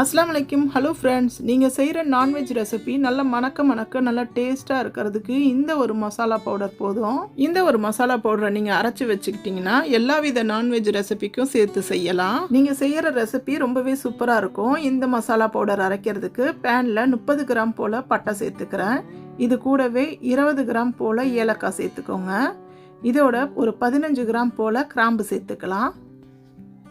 அஸ்லாம் வலைக்கும் hello friends நீங்கள் செய்கிற நான்வெஜ் ரெசிபி நல்ல மணக்க மணக்க நல்லா டேஸ்ட்டாக இருக்கிறதுக்கு இந்த ஒரு மசாலா பவுடர் போதும். இந்த ஒரு மசாலா பவுடரை நீங்கள் அரைச்சி வச்சுக்கிட்டிங்கன்னா எல்லா வித நான்வெஜ் ரெசிபிக்கும் சேர்த்து செய்யலாம். நீங்கள் செய்கிற ரெசிபி ரொம்பவே சூப்பராக இருக்கும். இந்த மசாலா பவுடர் அரைக்கிறதுக்கு பேனில் முப்பது கிராம் போல் பட்டை சேர்த்துக்கிறேன். இது கூடவே இருபது கிராம் போல் ஏலக்காய் சேர்த்துக்கோங்க. இதோட ஒரு பதினஞ்சு கிராம் போல் கிராம்பு சேர்த்துக்கலாம்.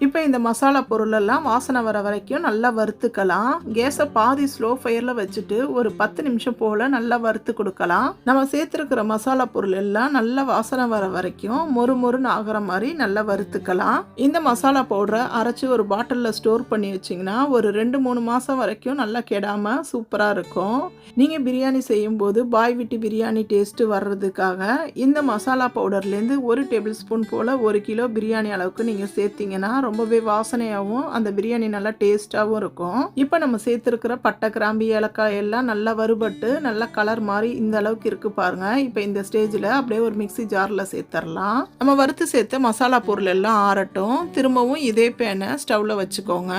இப்போ இந்த மசாலா பொருளெல்லாம் வாசனை வர வரைக்கும் நல்லா வறுத்துக்கலாம். கேஸை பாதி ஸ்லோ ஃபயரில் வச்சுட்டு ஒரு பத்து நிமிஷம் போல் நல்லா வறுத்து கொடுக்கலாம். நம்ம சேர்த்துருக்கிற மசாலா பொருள் எல்லாம் நல்லா வாசனை வர வரைக்கும் மொறு மொறுன்னு ஆகிற மாதிரி நல்லா வறுத்துக்கலாம். இந்த மசாலா பவுடரை அரைச்சி ஒரு பாட்டிலில் ஸ்டோர் பண்ணி வச்சிங்கன்னா ஒரு ரெண்டு மூணு மாதம் வரைக்கும் நல்லா கெடாமல் சூப்பராக இருக்கும். நீங்கள் பிரியாணி செய்யும்போது பாய் விட்டு பிரியாணி டேஸ்ட்டு வர்றதுக்காக இந்த மசாலா பவுடர்லேருந்து ஒரு டேபிள் ஸ்பூன் போல் ஒரு கிலோ பிரியாணி அளவுக்கு நீங்கள் சேர்த்திங்கன்னா ரொம்பவே வாசனையாகவும் அந்த பிரியாணி நல்லா டேஸ்ட்டாகவும் இருக்கும். இப்போ நம்ம சேர்த்துருக்கிற பட்டை கிராம்பு ஏலக்காய் எல்லாம் நல்லா வறுபட்டு நல்லா கலர் மாதிரி இந்த அளவுக்கு இருக்கு பாருங்க. இப்போ இந்த ஸ்டேஜில் அப்படியே ஒரு மிக்சி ஜாரில் சேர்த்துடலாம் நம்ம வறுத்து சேர்த்து மசாலா பொருள் எல்லாம் ஆறட்டும். திரும்பவும் இதே பேனை ஸ்டவ்வில் வச்சுக்கோங்க.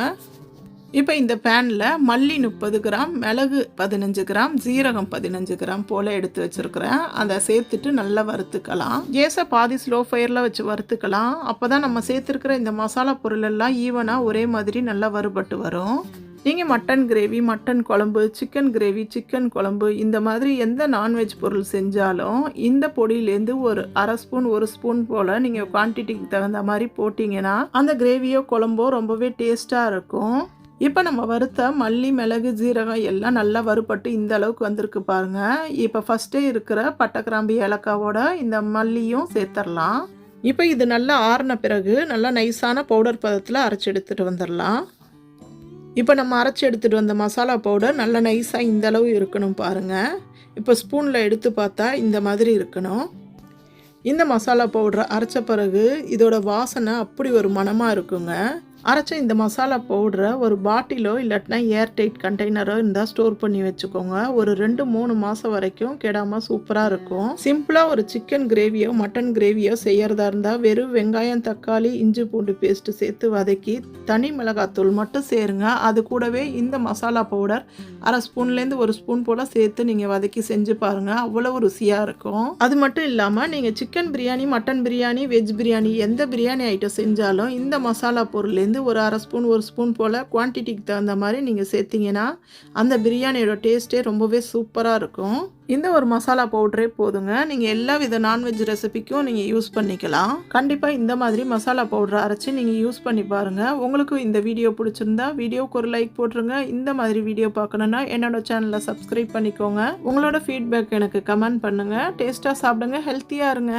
இப்போ இந்த பேனில் மல்லி முப்பது கிராம் மிளகு பதினஞ்சு கிராம் ஜீரகம் பதினஞ்சு கிராம் போல் எடுத்து வச்சுருக்கிறேன். அதை சேர்த்துட்டு நல்லா வறுத்துக்கலாம். கேஸை பாதி ஸ்லோ ஃபயரில் வச்சு வறுத்துக்கலாம். அப்போ தான் நம்ம சேர்த்துருக்கிற இந்த மசாலா பொருள் எல்லாம் ஈவனாக ஒரே மாதிரி நல்லா வறுபட்டு வரும். நீங்கள் மட்டன் கிரேவி மட்டன் குழம்பு சிக்கன் கிரேவி சிக்கன் குழம்பு இந்த மாதிரி எந்த நான்வெஜ் பொருள் செஞ்சாலும் இந்த பொடியிலேருந்து ஒரு அரை ஸ்பூன் ஒரு ஸ்பூன் போல் நீங்கள் குவான்டிட்டிக்கு தகுந்த மாதிரி போட்டிங்கன்னா அந்த கிரேவியோ குழம்போ ரொம்பவே டேஸ்ட்டாக இருக்கும். இப்போ நம்ம வறுத்த மல்லி மிளகு ஜீரகம் எல்லாம் நல்லா வறுபட்டு இந்த அளவுக்கு வந்திருக்கு பாருங்கள் இப்போ ஃபஸ்ட்டே இருக்கிற பட்டைக்கிராம்பு ஏலக்காவோட இந்த மல்லியும் சேர்த்துடலாம் இப்போ இது நல்லா ஆறின பிறகு நல்லா நைஸான பவுடர் பதத்தில் அரைச்சி எடுத்துகிட்டு வந்துடலாம் இப்போ நம்ம அரைச்சி எடுத்துகிட்டு வந்த மசாலா பவுடர் நல்லா நைஸாக இந்த அளவு இருக்கணும் பாருங்கள் இப்போ ஸ்பூனில் எடுத்து பார்த்தா இந்த மாதிரி இருக்கணும். இந்த மசாலா பவுடரை அரைச்ச பிறகு இதோட வாசனை அப்படி ஒரு மனமாக இருக்குங்க. அரைச்ச இந்த மசாலா பவுடரை ஒரு பாட்டிலோ இல்லாட்டினா ஏர் டைட் கண்டெய்னரோ இருந்தால் ஸ்டோர் பண்ணி வச்சுக்கோங்க. ஒரு ரெண்டு மூணு மாதம் வரைக்கும் கெடாமல் சூப்பராக இருக்கும். சிம்பிளாக ஒரு சிக்கன் கிரேவியோ மட்டன் கிரேவியோ செய்யறதா இருந்தால் வெறும் வெங்காயம் தக்காளி இஞ்சி பூண்டு பேஸ்ட்டு சேர்த்து வதக்கி தனி மிளகாத்தூள் மட்டும் சேருங்க. அது கூடவே இந்த மசாலா பவுடர் அரை ஸ்பூன்லேருந்து ஒரு ஸ்பூன் போல் சேர்த்து நீங்கள் வதக்கி செஞ்சு பாருங்கள் அவ்வளோ ருசியாக இருக்கும். அது மட்டும் இல்லாமல் நீங்கள் chicken biryani mutton biryani veg biryani எந்த பிரியாணி ஐட்டம் செஞ்சாலும் இந்த மசாலா பொருள்லேருந்து வந்து ஒரு அரை ஸ்பூன் ஒரு ஸ்பூன் போல் குவான்டிட்டிக்கு தகுந்த மாதிரி நீங்கள் சேர்த்திங்கன்னா அந்த பிரியாணியோட டேஸ்ட்டே ரொம்பவே சூப்பராக இருக்கும். இந்த ஒரு மசாலா பவுடரே போதுங்க. நீங்கள் எல்லா வித நான்வெஜ் ரெசிபிக்கும் நீங்கள் யூஸ் பண்ணிக்கலாம். கண்டிப்பாக இந்த மாதிரி மசாலா பவுடரை அரைச்சி நீங்கள் யூஸ் பண்ணி பாருங்கள் உங்களுக்கும் இந்த வீடியோ பிடிச்சிருந்தா வீடியோவுக்கு ஒரு லைக் போட்டுருங்க. இந்த மாதிரி வீடியோ பார்க்கணுன்னா என்னோட சேனலை சப்ஸ்கிரைப் பண்ணிக்கோங்க. உங்களோட ஃபீட்பேக் எனக்கு கமெண்ட் பண்ணுங்கள் டேஸ்ட்டாக சாப்பிடுங்க. ஹெல்த்தியாக இருங்க.